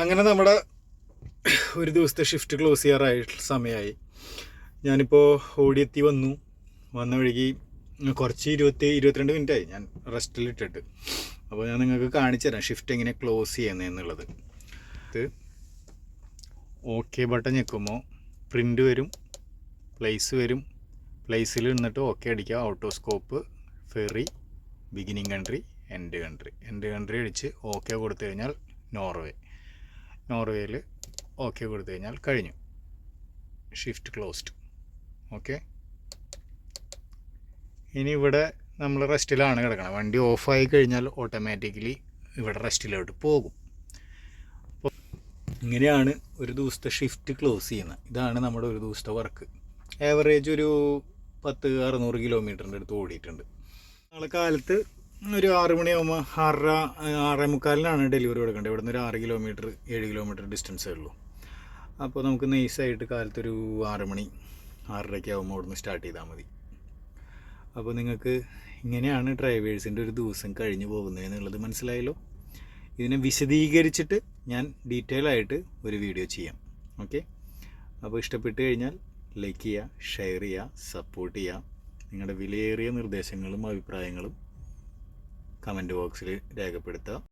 അങ്ങനെ നമ്മുടെ ഒരു ദിവസത്തെ ഷിഫ്റ്റ് ക്ലോസ് ചെയ്യാറായ സമയമായി. ഞാനിപ്പോൾ ഓടിയെത്തി വന്നു. വന്ന വഴിക്ക് കുറച്ച് ഇരുപത്തി ഇരുപത്തിരണ്ട് മിനിറ്റായി ഞാൻ റെസ്റ്റിൽ ഇട്ടിട്ട്. അപ്പോൾ ഞാൻ നിങ്ങൾക്ക് കാണിച്ചു തരാം ഷിഫ്റ്റ് എങ്ങനെ ക്ലോസ് ചെയ്യുന്നത് എന്നുള്ളത്. ഇത് ഓക്കെ ബട്ടൺ ഞെക്കുമ്പോൾ പ്രിന്റ് വരും പ്ലേസ് വരും. പ്ലേസിൽ നിന്നിട്ട് ഓക്കെ അടിക്കുക. Autoscope ferry beginning country end country end country അടിച്ച് ഓക്കെ കൊടുത്തു കഴിഞ്ഞാൽ നോർവേ നോർവേയിൽ ഓക്കെ കൊടുത്തു കഴിഞ്ഞാൽ കഴിഞ്ഞു. ഷിഫ്റ്റ് ക്ലോസ്ഡ് ഓക്കെ ഇനി ഇവിടെ നമ്മൾ റെസ്റ്റിലാണ് കിടക്കണം വണ്ടി ഓഫായി കഴിഞ്ഞാൽ ഓട്ടോമാറ്റിക്കലി ഇവിടെ റെസ്റ്റിലോട്ട് പോകും. അപ്പോൾ ഇങ്ങനെയാണ് ഒരു ദിവസത്തെ ഷിഫ്റ്റ് ക്ലോസ് ചെയ്യുന്നത്. ഇതാണ് നമ്മുടെ ഒരു ദിവസത്തെ വർക്ക് ഏവറേജ് ഒരു പത്ത് അറുന്നൂറ് കിലോമീറ്ററിന്റെ അടുത്ത് ഓടിയിട്ടുണ്ട്. നാളെ കാലത്ത് ഒരു ആറ് മണിയാകുമ്പോൾ ആറര ആറേ മുക്കാലിനാണ് ഡെലിവറി കൊടുക്കേണ്ടത്. ഇവിടെ നിന്ന് ഒരു ആറ് കിലോമീറ്റർ ഏഴ് കിലോമീറ്റർ ഡിസ്റ്റൻസേ ഉള്ളൂ. അപ്പോൾ നമുക്ക് നൈസായിട്ട് കാലത്തൊരു ആറ് മണി ആറരയ്ക്ക് ആകുമ്പോൾ അവിടെ നിന്ന് സ്റ്റാർട്ട് ചെയ്താൽ മതി. അപ്പോൾ നിങ്ങൾക്ക് ഇങ്ങനെയാണ് ഡ്രൈവേഴ്സിന്റെ ഒരു ദിവസം കഴിഞ്ഞു പോകുന്നത് എന്നുള്ളത് മനസ്സിലായല്ലോ? ഇതിനെ വിശദീകരിച്ചിട്ട് ഞാൻ ഡീറ്റെയിൽ ആയിട്ട് ഒരു വീഡിയോ ചെയ്യാം. ഓക്കെ അപ്പോൾ ഇഷ്ടപ്പെട്ട് കഴിഞ്ഞാൽ ലൈക്ക് ചെയ്യുക ഷെയർ ചെയ്യുക സപ്പോർട്ട് ചെയ്യുക. നിങ്ങളുടെ വിലയേറിയ നിർദ്ദേശങ്ങളും അഭിപ്രായങ്ങളും കമന്റ് ബോക്സിൽ രേഖപ്പെടുത്തുക.